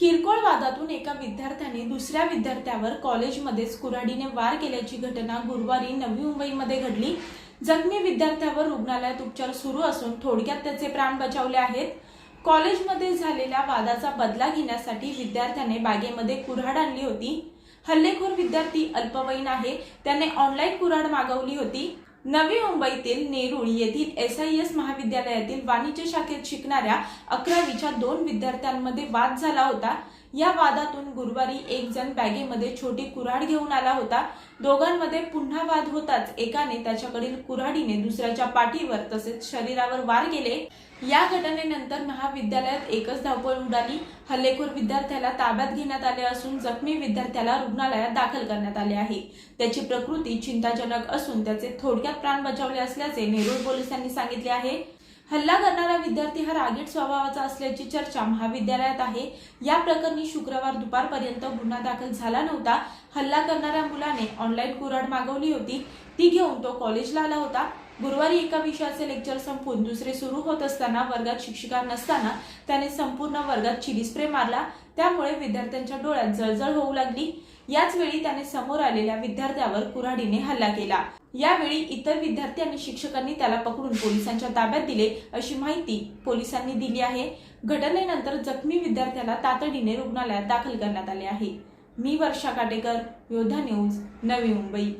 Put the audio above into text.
किरकोळ वादातून एका विद्यार्थ्याने दुसऱ्या विद्यार्थ्यावर कॉलेजमध्येच कुऱ्हाडीने वार केल्याची घटना गुरुवारी नवी मुंबईमध्ये घडली. जखमी विद्यार्थ्यावर रुग्णालयात उपचार सुरू असून थोडक्यात त्याचे प्राण बचावले आहेत. कॉलेजमध्ये झालेल्या वादाचा बदला घेण्यासाठी विद्यार्थ्याने बागेमध्ये कुऱ्हाड आणली होती. हल्लेखोर विद्यार्थी अल्पवयीन आहे. त्याने ऑनलाईन कुऱ्हाड मागवली होती. नवी मुंबईतील नेरूळ येथील एस आय एस महाविद्यालयातील वाणिज्य शाखेत शिकणाऱ्या अकरावीच्या दोन विद्यार्थ्यांमध्ये वाद झाला होता. या वादातून गुरुवारी एक जण बॅगेमध्ये छोटी कुऱ्हाड घेऊन आला होता. दोघांमध्ये पुन्हा वाद होताच एकाने त्याच्याकडील कुऱ्हाडीने दुसऱ्याच्या पाठीवर तसेच शरीरावर वार केले. या घटनेनंतर महाविद्यालयात एकच धावपळ उडाली. हल्लेखोर विद्यार्थ्याला ताब्यात घेण्यात आले असून जखमी विद्यार्थ्याला रुग्णालयात दाखल करण्यात आले आहे. त्याची प्रकृती चिंताजनक असून त्याचे थोडक्यात प्राण बचावले असल्याचे नेरूळ पोलिसांनी सांगितले आहे. हल्ला करणारा विद्यार्थी हा रागीट स्वभावाचा असल्याची चर्चा महाविद्यालयात आहे. या प्रकरणी शुक्रवार दुपारपर्यंत गुन्हा दाखल झाला नव्हता. हल्ला करणाऱ्या मुलाने ऑनलाईन कुऱ्हाड मागवली होती. ती घेऊन तो कॉलेजला आला होता. गुरुवारी एका विषयाचे लेक्चर संपून दुसरे सुरू होत असताना वर्गात शिक्षिका नसताना त्याने संपूर्ण वर्गात चिली स्प्रे मारला. त्यामुळे विद्यार्थ्यांच्या डोळ्यात जळजळ होऊ लागली. याच वेळी त्याने समोर आलेल्या विद्यार्थ्यावर कुऱ्हाडीने हल्ला केला. यावेळी इतर विद्यार्थी आणि शिक्षकांनी त्याला पकडून पोलिसांच्या ताब्यात दिले अशी माहिती पोलिसांनी दिली आहे. घटनेनंतर जखमी विद्यार्थ्याला तातडीने रुग्णालयात दाखल करण्यात आले आहे. मी वर्षा काटेकर योद्धा न्यूज नवी मुंबई.